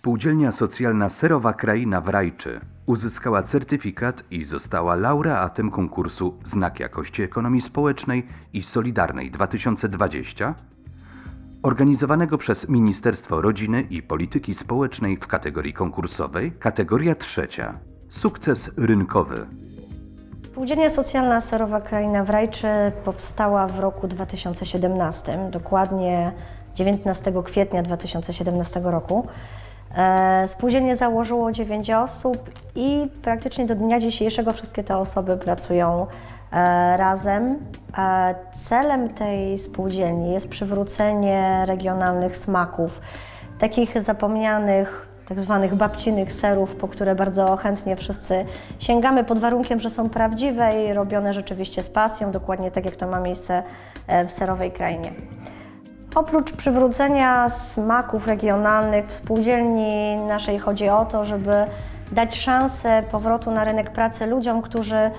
Spółdzielnia Socjalna Serowa Kraina w Rajczy uzyskała certyfikat i została laureatem konkursu Znak Jakości Ekonomii Społecznej i Solidarnej 2020, organizowanego przez Ministerstwo Rodziny i Polityki Społecznej w kategorii konkursowej, kategoria trzecia Sukces rynkowy. Spółdzielnia Socjalna Serowa Kraina w Rajczy powstała w roku 2017, dokładnie 19 kwietnia 2017 roku. E, Spółdzielnię założyło 9 osób i praktycznie do dnia dzisiejszego wszystkie te osoby pracują e, razem. E, Celem tej spółdzielni jest przywrócenie regionalnych smaków, takich zapomnianych tak zwanych babcinych serów, po które bardzo chętnie wszyscy sięgamy pod warunkiem, że są prawdziwe i robione rzeczywiście z pasją, dokładnie tak jak to ma miejsce w serowej krainie. Oprócz przywrócenia smaków regionalnych w spółdzielni naszej chodzi o to, żeby dać szansę powrotu na rynek pracy ludziom, którzy e,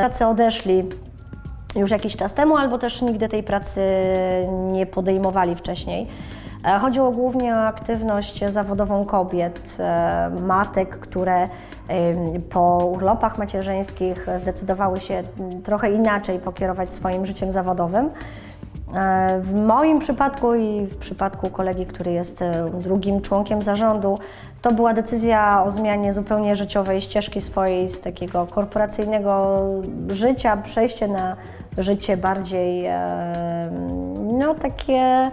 pracy odeszli już jakiś czas temu, albo też nigdy tej pracy nie podejmowali wcześniej. E, Chodziło głównie o aktywność zawodową kobiet, e, matek, które po urlopach macierzyńskich zdecydowały się trochę inaczej pokierować swoim życiem zawodowym. E, W moim przypadku i w przypadku kolegi, który jest e, drugim członkiem zarządu, to była decyzja o zmianie zupełnie życiowej ścieżki swojej z takiego korporacyjnego życia, przejście na życie bardziej e, no, takie,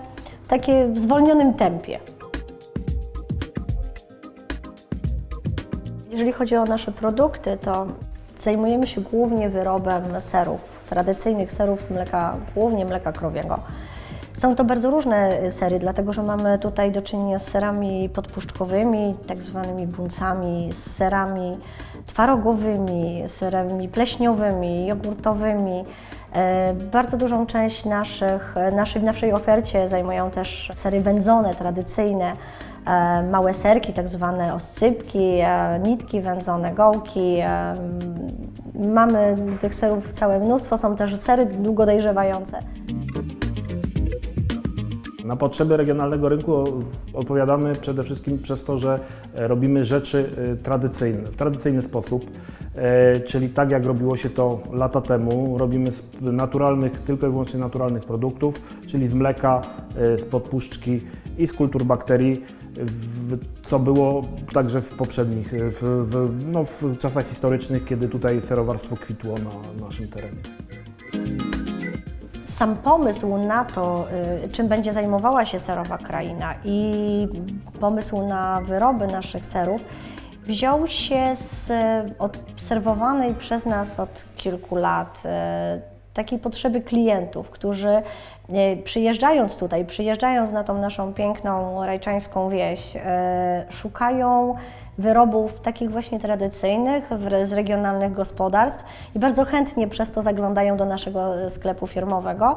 takie w zwolnionym tempie. Jeżeli chodzi o nasze produkty, to zajmujemy się głównie wyrobem serów, tradycyjnych serów z mleka, głównie mleka krowiego. Są to bardzo różne sery, dlatego że mamy tutaj do czynienia z serami podpuszczkowymi, tak zwanymi buncami, z serami twarogowymi, serami pleśniowymi, jogurtowymi. E, Bardzo dużą część naszych, naszej, naszej ofercie zajmują też sery wędzone, tradycyjne, e, małe serki, tak zwane oscypki, e, nitki wędzone, gołki. e, Mamy tych serów całe mnóstwo, są też sery długo dojrzewające. Na potrzeby regionalnego rynku odpowiadamy przede wszystkim przez to, że e, robimy rzeczy e, tradycyjne, w tradycyjny sposób, e, czyli tak jak robiło się to lata temu, robimy z naturalnych, tylko i wyłącznie naturalnych produktów, czyli z mleka, z podpuszczki i z kultur bakterii, co było także w poprzednich, w, w, no, w czasach historycznych, kiedy tutaj serowarstwo kwitło na naszym terenie. Sam pomysł na to, y, czym będzie zajmowała się serowa kraina i pomysł na wyroby naszych serów wziął się z y, obserwowanej przez nas od kilku lat y, takiej potrzeby klientów, którzy y, przyjeżdżając tutaj, przyjeżdżając na tą naszą piękną rajczańską wieś, y, szukają wyrobów takich właśnie tradycyjnych z regionalnych gospodarstw i bardzo chętnie przez to zaglądają do naszego e, sklepu firmowego.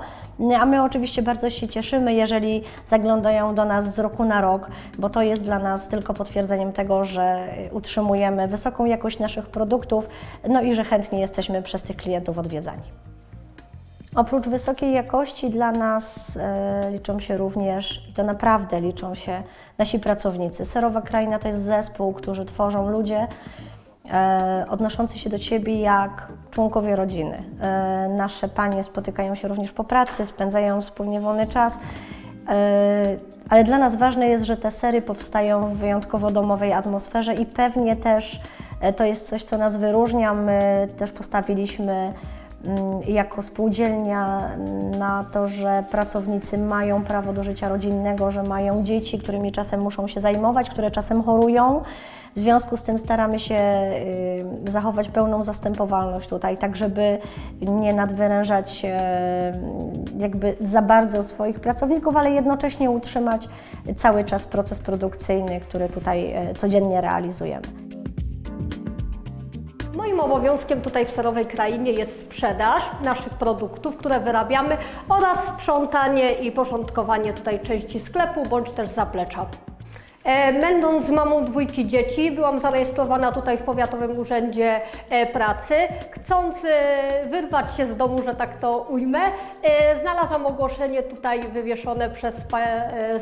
A my oczywiście bardzo się cieszymy, jeżeli zaglądają do nas z roku na rok, bo to jest dla nas tylko potwierdzeniem tego, że e, utrzymujemy wysoką jakość naszych produktów, no i że chętnie jesteśmy przez tych klientów odwiedzani. Oprócz wysokiej jakości dla nas e, liczą się również, i to naprawdę liczą się, nasi pracownicy. Serowa Kraina to jest zespół, który tworzą ludzie e, odnoszący się do Ciebie jak członkowie rodziny. E, nasze panie spotykają się również po pracy, spędzają wspólnie wolny czas. Ale dla nas ważne jest, że te sery powstają w wyjątkowo domowej atmosferze i pewnie też to jest coś, co nas wyróżnia. My też postawiliśmy jako spółdzielnia na to, że pracownicy mają prawo do życia rodzinnego, że mają dzieci, którymi czasem muszą się zajmować, które czasem chorują. W związku z tym staramy się y, zachować pełną zastępowalność tutaj, tak żeby nie nadwyrężać y, jakby za bardzo swoich pracowników, ale jednocześnie utrzymać cały czas proces produkcyjny, który tutaj y, codziennie realizujemy. Moim obowiązkiem tutaj w Serowej Krainie jest sprzedaż naszych produktów, które wyrabiamy oraz sprzątanie i porządkowanie tutaj części sklepu bądź też zaplecza. E, Będąc mamą dwójki dzieci, byłam zarejestrowana tutaj w Powiatowym Urzędzie e, Pracy. Chcąc e, wyrwać się z domu, że tak to ujmę, znalazłam ogłoszenie tutaj wywieszone przez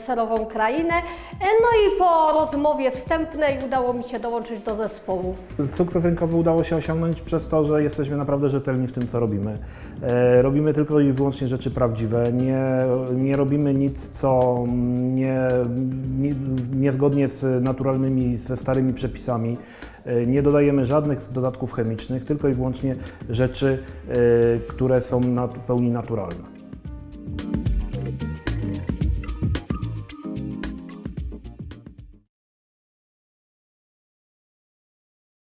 Serową Krainę. No i po rozmowie wstępnej udało mi się dołączyć do zespołu. Sukces rynkowy udało się osiągnąć przez to, że jesteśmy naprawdę rzetelni w tym, co robimy. Robimy tylko i wyłącznie rzeczy prawdziwe. Nie, nie robimy nic, co nie, nie, niezgodnie z naturalnymi, ze starymi przepisami. E, nie dodajemy żadnych dodatków chemicznych, tylko i wyłącznie rzeczy, e, które są w pełni naturalne.